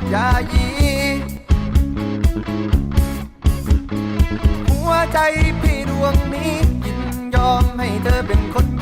ดยายี หัวใจพี่ดวงนี้ยินยอมให้เธอเป็นคน